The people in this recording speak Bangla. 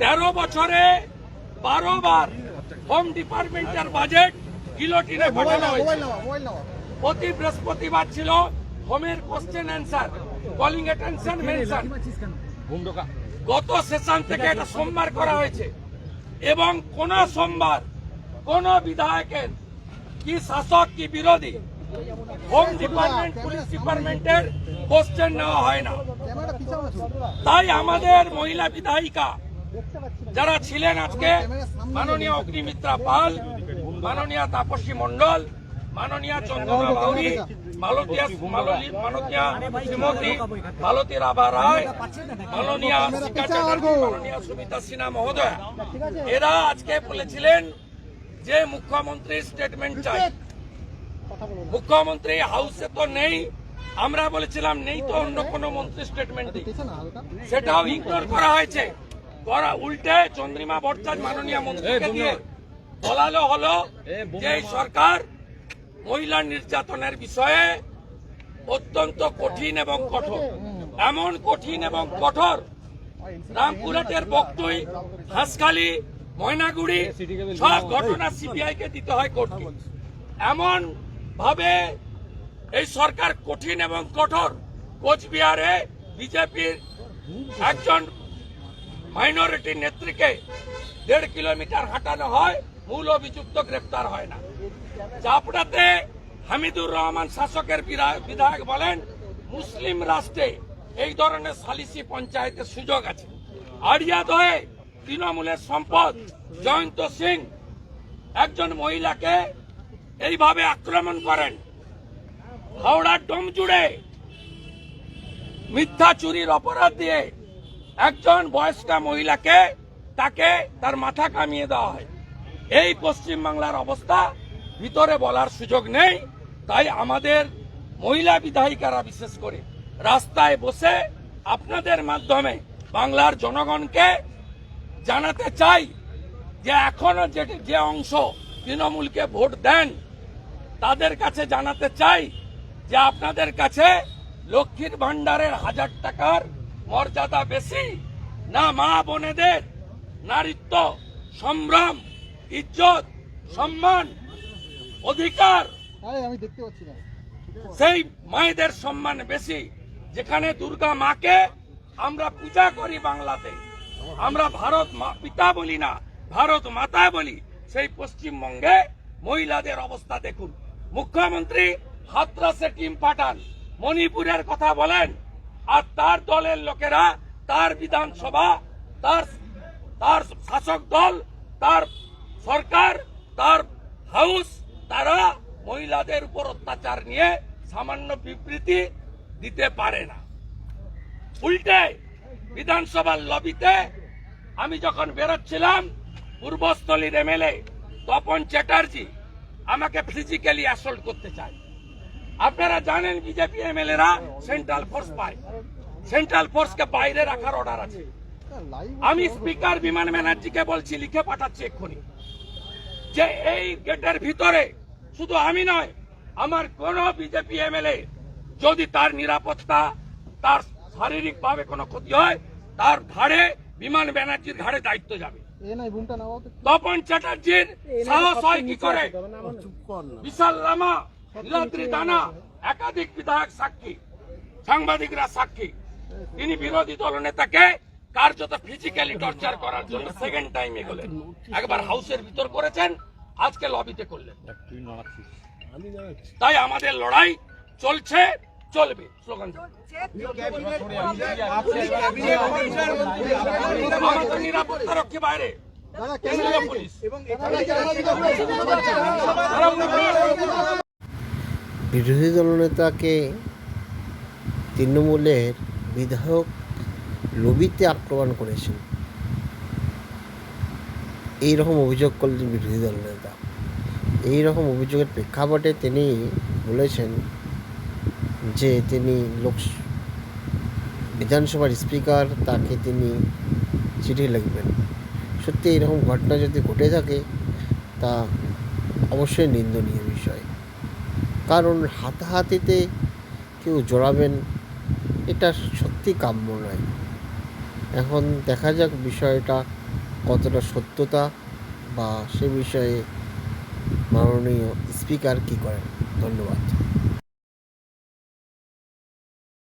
তেরো বছরে বারো বার হোম ডিপার্টমেন্টের বাজেট গিলোটিনে ঘটানো হয়েছে। প্রতি বৃহস্পতিবার ছিল হোমের question answer calling attention mention গত সেশন থেকে এটা সোমবার করা হয়েছে। এবং কোন সোমবার কোন বিধায়কের কি শাসক কি বিরোধী হোম ডিপার্টমেন্ট পুলিশ ডিপার্টমেন্টের কোশ্চেন নেওয়া হয় না। তাই আমাদের মহিলা বিধায়িকা যারা ছিলেন আজকে, মাননীয় অগ্নিমিত্রা পাল, মাননীয় তাপসী মণ্ডল, মাননীয় চন্দ্রনা বাউরি রাভা রায়, মাননীয় সুমিতা মহোদয়। এরা আজকে বলেছিলেন যে মুখ্যমন্ত্রীর স্টেটমেন্ট চাই। মুখ্যমন্ত্রী হাউসে তো নেই। আমরা বলেছিলাম নেই তো অন্য কোন মন্ত্রী স্টেটমেন্ট দিই সেটাও ইগনোর করা হয়েছে। করা উল্টে চন্দ্রিমা ভট্টাচার্য মাননীয় মন্ত্রীকে দিয়ে বলালো হলো যে সরকার মহিলা নির্যাতনের বিষয়ে অত্যন্ত কঠিন এবং কঠোর। এমন কঠিন এবং কঠোর। রামপুরহাটের বক্তই হাঁসখালি ময়নাগুড়ি সব ঘটনা সিবিআই কে দিতে হয় কোর্টকে এমন ভাবে এই সরকার কঠিন এবং কঠোর। কোচবিহারে বিজেপির একজন মাইনরিটি নেত্রীকে দেড় কিলোমিটার হাঁটানো হয়, মূল অভিযুক্ত গ্রেপ্তার হয় না। চাপড়াতে হামিদুর রহমান শাসকের বিধায়ক বলেন, মুসলিম রাষ্ট্রে এই ধরনের সালিসি পঞ্চায়েতের সুযোগ আছে। আড়িয়াদহে তৃণমূলের সম্পদ জয়ন্ত সিং একজন মহিলাকে এইভাবে আক্রমণ করেন। হাওড়ার ডোমজুড়ে মিথ্যা চুরির অপরাধ দিয়ে একজন বয়স্কা মহিলাকে তাকে তার মাথা কামিয়ে দেওয়া হয়। এই পশ্চিম বাংলার অবস্থা, ভিতরে বলার সুযোগ নেই। তাই আমাদের মহিলা বিধায়িকারা বিশেষ করে রাস্তায় বসে আপনাদের মাধ্যমে বাংলার জনগণকে জানাতে চাই যে এখনও যে অংশ তৃণমূলকে ভোট দেন তাদের কাছে জানাতে চাই যে আপনাদের কাছে লক্ষ্মীর ভান্ডারের হাজার টাকার মর্যাদা বেশি না মা বোনেদের নারীত্ব সম্ভ্রম ইজ্জত সম্মান অধিকার আমি দেখতে পাচ্ছি না। সেই মায়েদের সম্মান বেশি। যেখানে দুর্গা মাকে আমরা পূজা করি বাংলাতে। আমরা ভারত মা- পিতা বলি না ভারত মাতা বলি। সেই পশ্চিমবঙ্গে মহিলাদের অবস্থা দেখুন। মুখ্যমন্ত্রী হাতরাসে টিম পাঠান, মণিপুরের কথা বলেন, আর তার দলের লোকেরা, তার বিধানসভা, তার তার শাসক দল, তার সরকার, তার হাউস, তারা মহিলাদের উপর অত্যাচার নিয়ে সামান্য বিবৃতি দিতে পারে না। উল্টে বিধানসভার লবিতে আমি যখন বেরোচ্ছিলাম, পূর্বস্থলীর এমএলএ তপন চ্যাটার্জি আমাকে ফিজিক্যালি অ্যাসল্ট করতে চায়। আপনারা জানেন বিজেপি এমএলএরা সেন্ট্রাল ফোর্স পায়। সেন্ট্রাল ফোর্সকে বাইরে রাখার অর্ডার আছে। আমি স্পিকার বিমান ব্যানার্জিকে বলছি, লিখে পাঠাচ্ছি এক্ষুনি। যে এই গেটের ভিতরে শুধু আমি নয়, আমার কোন বিজেপি এমএলএ যদি তার নিরাপত্তা, তার শারীরিক ভাবে কোনো ক্ষতি হয়, তার ঘাড়ে, বিমান ব্যানার্জির ঘাড়ে দায়িত্ব যাবে। এ নাই বুমটা নামাও তো তপন চ্যাটার্জির সাহস হয় কি করে? বিশাল লামা নীলাদ্রি দানা একাধিক বিধায়ক সাক্ষী সাংবাদিকরা সাক্ষী। তিনি বিরোধী দল নেতাকে কার্যত ফিজিক্যালি টর্চার করার জন্য সেকেন্ড টাইম এগোলেন একবার হাউসের ভিতর করেছেন আজকে লবিতে করলেন। তাই আমাদের লড়াই চলছে। চলবে, স্লোগান দিন। আমাদের নিরাপত্তা রক্ষী বাইরে। বিরোধী দলনেতাকে তৃণমূলের বিধায়ক লবিতে আক্রমণ করেছেন। এই রকম অভিযোগ করলেন বিরোধী দলনেতা এই রকম অভিযোগের প্রেক্ষাপটে তিনি বলেছেন যে তিনি লোক বিধানসভার স্পিকার, তাকে তিনি চিঠি লিখবেন। সত্যি এরকম ঘটনা যদি ঘটে থাকে, তা অবশ্যই নিন্দনীয় বিষয়। কারণ হাতাহাতিতে কেউ জড়াবেন, এটা সত্যি কাম্য নয়। এখন দেখা যাক বিষয়টা কতটা সত্যতা বা সে বিষয়ে মাননীয় স্পিকার কী করেন। ধন্যবাদ।